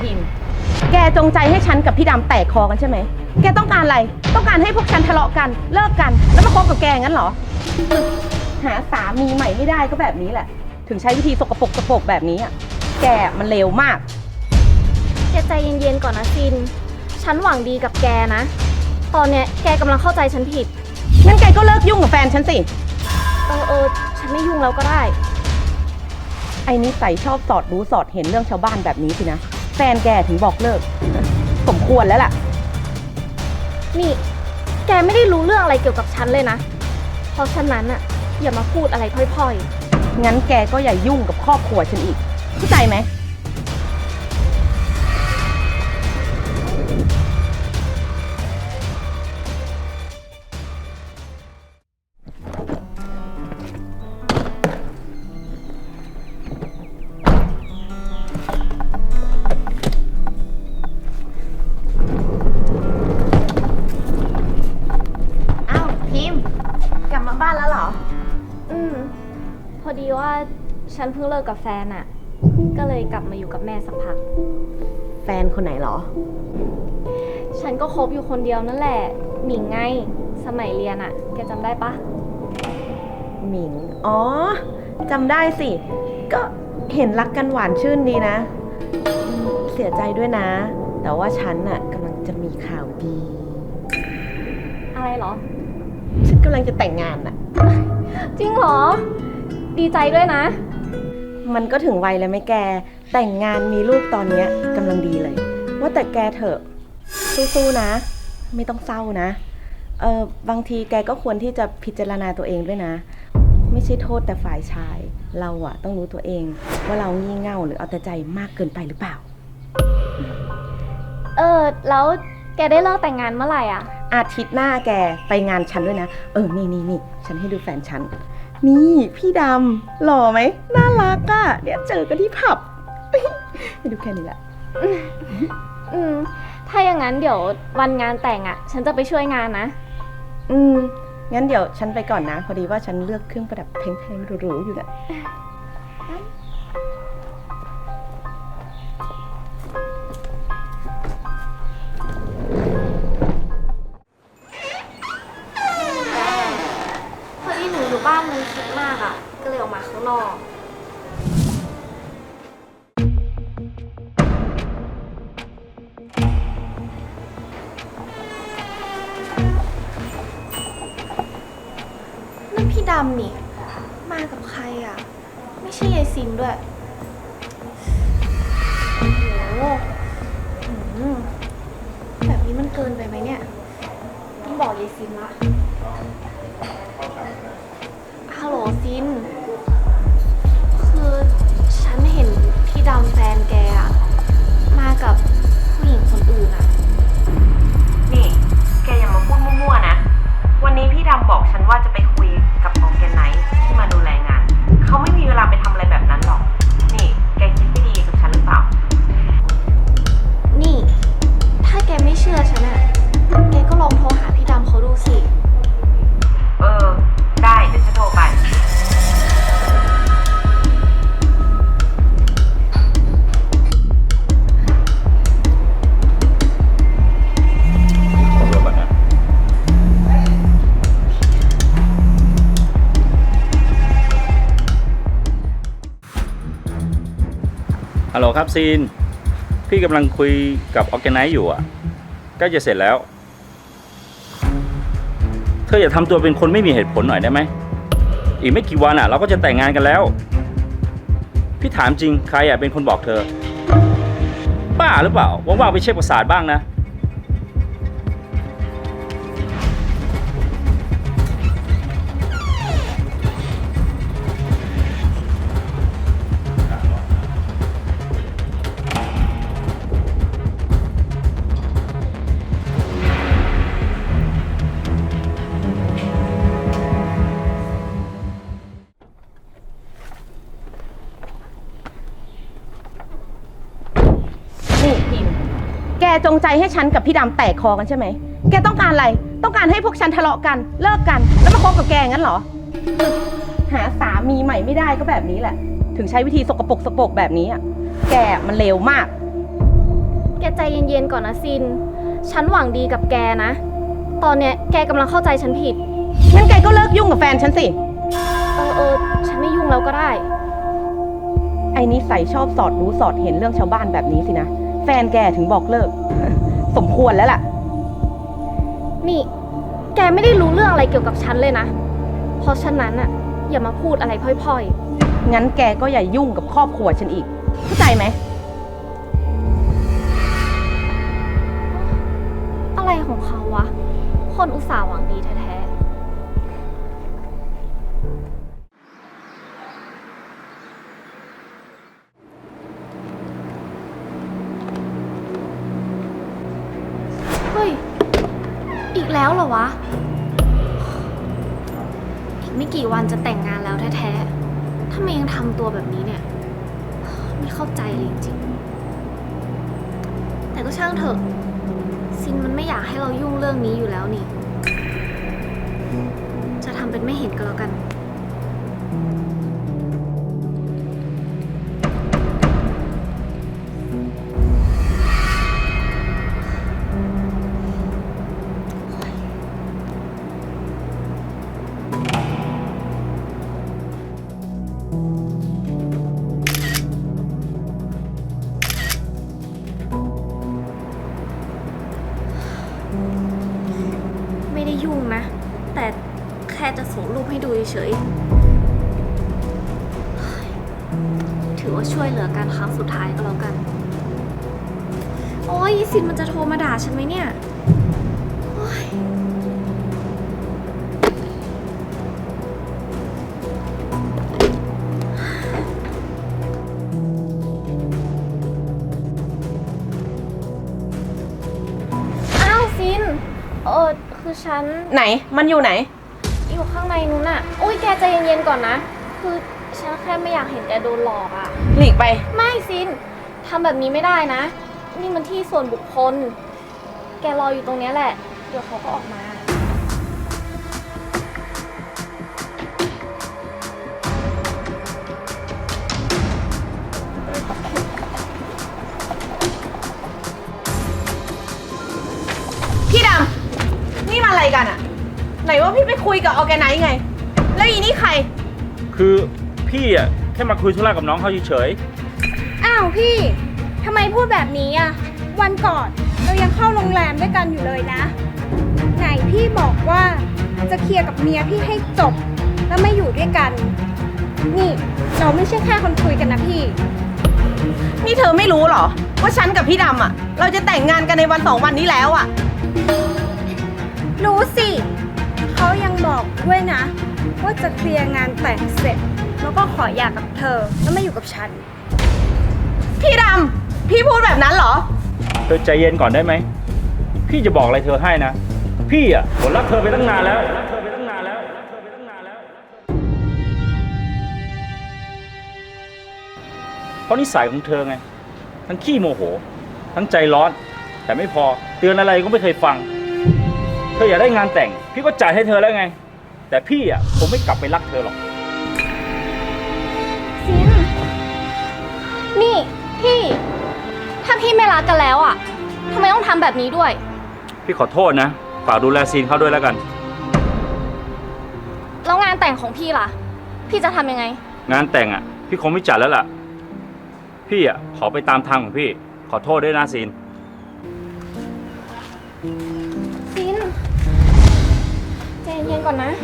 พิมพ์ แกจงใจให้ฉันกับพี่ดำแตกคอกันใช่ไหม แกต้องการอะไร ต้องการให้พวกฉันทะเลาะกัน เลิกกัน แล้วมาคบกับแกงั้นเหรอ หาสามีใหม่ไม่ได้ก็แบบนี้แหละ ถึงใช้วิธีสกปรกสกปรกแบบนี้อะ แกมันเลวมาก แกใจเย็นๆก่อนนะซิน ฉันหวังดีกับแกนะ ตอนเนี้ยแกกำลังเข้าใจฉันผิด งั้นแกก็เลิกยุ่งกับแฟนฉันสิ เออเออฉันไม่ยุ่งแล้วก็ได้ ไอ้นิสัยชอบสอดรู้สอดเห็นเรื่องชาวบ้านแบบนี้สินะ แฟนแกถึงบอกเลิก สมควรแล้วล่ะ นี่ แกไม่ได้รู้เรื่องอะไรเกี่ยวกับฉันเลยนะ เพราะฉะนั้นอะอย่ามาพูดอะไรพล่อยงั้นแกก็อย่ายุ่งกับครอบครัวฉันอีก เข้าใจไหม บมาบ้านแล้วเหรอๆอืม พอดีว่าฉันเพิ่งเลิกกับแฟนอะก็เลยกลับมาอยู่กับแม่สักพัก แฟนคนไหนเหรอ ฉันก็คบอยู่คนเดียวนั่นแหละ หมิงไง สมัยเรียนอะแกจำได้ปะ หมิง อ๋อ จำได้สิ ก็เห็นรักกันหวานชื่นดีนะอืมเสียใจด้วยนะ แต่ว่าฉันน่ะกำลังจะมีข่าวดี อะไรเหรอ ฉันกำลังจะแต่งงานน่ะ จริงเหรอ ดีใจด้วยนะ มันก็ถึงวัยแล้วไหมแก แต่งงานมีลูกตอนเนี้ยกำลังดีเลย ว่าแต่แกเถอะ สู้ๆนะ ไม่ต้องเศร้านะ เออบางทีแกก็ควรที่จะพิจารณาตัวเองด้วยนะ ไม่ใช่โทษแต่ฝ่ายชาย เราอะต้องรู้ตัวเอง ว่าเรางี่เง่าหรือเอาแต่ใจมากเกินไปหรือเปล่า เออ แล้วแกได้เลิกแต่งงานเมื่อไหร่อะ อาทิตย์หน้าแกไปงานฉันด้วยนะ เออ นี่นี่นี่ฉันให้ดูแฟนฉัน นี่พี่ดำหล่อไหม น่ารักอะเดี๋ยวเจอกันที่ผับให้ดูแค่นี้แหละ อืม ถ้าอย่างนั้นเดี๋ยววันงานแต่งอะ ฉันจะไปช่วยงานนะ อืม งั้นเดี๋ยวฉันไปก่อนนะ พอดีว่าฉันเลือกเครื่องประดับแพงๆหรูๆอยู่นะากอะ ก็เลยออกมาข้างนอก นั่นพี่ดำนี่ มากับใครอะ ไม่ใช่ยายซินด้วยโอ้โหแบบนี้มันเกินไปไหมเนี่ย ต้องบอกยายซินละ ฮัลโหลซิน คือฉันเห็นพี่ดำแฟนแกอะมากับผู้หญิงคนอื่นอะ ครับซีน พี่กำลังคุยกับออแกไนซ์อยู่อะใกล้จะเสร็จแล้ว เธออย่าทำตัวเป็นคนไม่มีเหตุผลหน่อยได้ไหม อีกไม่กี่วันอะ เราก็จะแต่งงานกันแล้ว พี่ถามจริงใครอะเป็นคนบอกเธอป้าหรือเปล่าว่างๆไปเช็คประสาทบ้างนะ จงใจให้ฉันกับพี่ดำแตกคอกันใช่ไหม แกต้องการอะไร ต้องการให้พวกฉันทะเลาะกัน เลิกกัน แล้วมาคบกับแกงั้นเหรอ หาสามีใหม่ไม่ได้ก็แบบนี้แหละ ถึงใช้วิธีสกปรกสกปรกแบบนี้อะแกมันเลวมาก แกใจเย็นๆก่อนนะซิน ฉันหวังดีกับแกนะ ตอนเนี้ยแกกำลังเข้าใจฉันผิด งั้นแกก็เลิกยุ่งกับแฟนฉันสิ เออเออฉันไม่ยุ่งแล้วก็ได้ ไอ้นิสัยชอบสอดรู้สอดเห็นเรื่องชาวบ้านแบบนี้สินะ แฟนแกถึงบอกเลิก สมควรแล้วล่ะ นี่ แกไม่ได้รู้เรื่องอะไรเกี่ยวกับฉันเลยนะ เพราะฉะนั้นอะอย่ามาพูดอะไรพร่อยงั้นแกก็อย่ายุ่งกับครอบครัวฉันอีก เข้าใจไหม ๆ อะไรของเขาวะ คนอุตส่าห์หวังดีแท้ๆ แท้ๆถ้ามยังทำตัวแบบนี้เนี่ย ไม่เข้าใจเลยจริงๆ แต่ก็ช่างเถอะ ซินมันไม่อยากให้เรายุ่งเรื่องนี้อยู่แล้วนี่ จะทำเป็นไม่เห็นก็แล้วกัน เฉยๆ ถือว่าช่วยเหลือกันครั้งสุดท้ายก็แล้วกัน โอ้ยสินมันจะโทรมาด่าฉันไหมเนี่ยโอ๊ยอ้าวซิน เออ คือฉัน ไหน มันอยู่ไหน อยู่ข้างในนู้นน่ะอุ้ยแกใจเย็นๆก่อนนะ คือฉันแค่ไม่อยากเห็นแกโดนหลอกอะหลีกไป ไม่ซินทำแบบนี้ไม่ได้นะ นี่มันที่ส่วนบุคคล แกรออยู่ตรงเนี้ยแหละ เดี๋ยวเขาก็ออกมา ยกับออแกไนซ์ไง แล้วอีนี่ใคร คือพี่อะแค่มาคุยธุระกับน้องเขาเฉยอ้าวพี่ ทำไมพูดแบบนี้อะ วันก่อนเรายังเข้าโรงแรมด้วยกันอยู่เลยนะ ไหนพี่บอกว่าจะเคลียร์กับเมียพี่ให้จบ แล้วไม่อยู่ด้วยกัน นี่เราไม่ใช่แค่คนคุยกันนะพี่ นี่เธอไม่รู้เหรอ ว่าฉันกับพี่ดำอะเราจะแต่งงานกันในวันสองวันนี้แล้วอะรู้สิเขายัง บอกด้วยนะ ว่าจะเคลียร์งานแต่งเสร็จ แล้วก็ขอหย่ากับเธอ แล้วไม่อยู่กับฉัน พี่ดำ พี่พูดแบบนั้นเหรอ เธอใจเย็นก่อนได้ไหม พี่จะบอกอะไรเธอให้นะ พี่อะผมรักเธอไปตั้งนานแล้ว เพราะนิสัยของเธอไง ทั้งขี้โมโห ทั้งใจร้อน แต่ไม่พอ เตือนอะไรก็ไม่เคยฟัง ธออยากได้งานแต่ง พี่ก็จ่ายให้เธอแล้วไง แต่พี่อะคงไม่กลับไปรักเธอหรอก ซิน นี่ พี่ ถ้าพี่ไม่รักกันแล้วอะทำไมต้องทำแบบนี้ด้วย พี่ขอโทษนะ ฝากดูแลซีนเขาด้วยแล้วกัน แล้วงานแต่งของพี่ล่ะ พี่จะทำยังไง งานแต่งอะ พี่คงไม่จัดแล้วล่ะ พี่อะขอไปตามทางของพี่ ขอโทษด้วยนะซีน ก่อนนะซ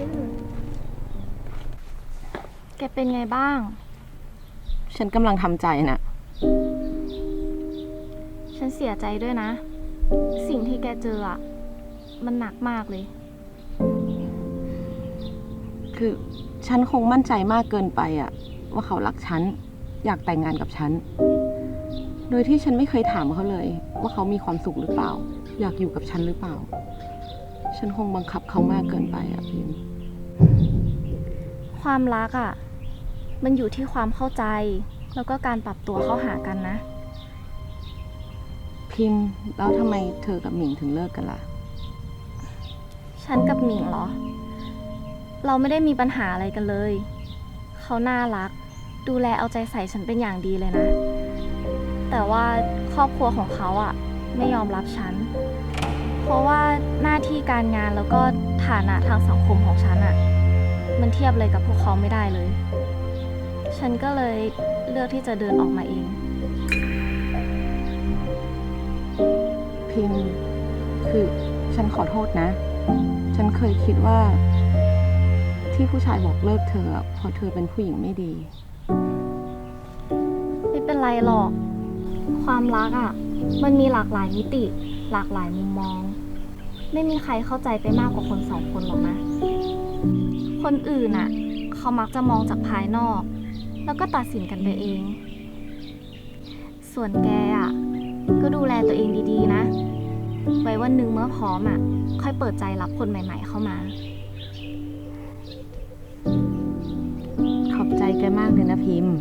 ินแกเป็นไงบ้าง ฉันกำลังทำใจนะฉันเสียใจด้วยนะ สิ่งที่แกเจออะมันหนักมากเลย คือฉันคงมั่นใจมากเกินไปอะว่าเขารักฉัน อยากแต่งงานกับฉัน โดยที่ฉันไม่เคยถามเขาเลย ว่าเขามีความสุขหรือเปล่า อยากอยู่กับฉันหรือเปล่า ฉันคงบังคับเขามากเกินไปอะพิมความรักอะมันอยู่ที่ความเข้าใจ แล้วก็การปรับตัวเข้าหากันนะ พิมพ์แล้วทำไมเธอกับหมิงถึงเลิกกันล่ะ ฉันกับหมิงเหรอ เราไม่ได้มีปัญหาอะไรกันเลย เขาน่ารัก ดูแลเอาใจใส่ฉันเป็นอย่างดีเลยนะ แต่ว่าครอบครัวของเขาอะไม่ยอมรับฉัน เพราะว่าหน้าที่การงานแล้วก็ฐานะทางสังคมของฉันอะมันเทียบเลยกับพวกเขาไม่ได้เลย ฉันก็เลยเลือกที่จะเดินออกมาเอง พิมพ์คือฉันขอโทษนะ ฉันเคยคิดว่า ที่ผู้ชายบอกเลิกเธอเพราะเธอเป็นผู้หญิงไม่ดี ไม่เป็นไรหรอก ความรักอะ่ะ มันมีหลากหลายมิติ หลากหลายมุมมอง ไม่มีใครเข้าใจไปมากกว่าคนสองคนหรอกนะ คนอื่นอะ เขามักจะมองจากภายนอก แล้วก็ตัดสินกันไปเอง ส่วนแกอะ ก็ดูแลตัวเองดีๆนะ ไว้วันหนึ่งเมื่อพร้อมอะ ค่อยเปิดใจรับคนใหม่ ๆ เข้ามา ใจแกมากเลยนะพิมพ์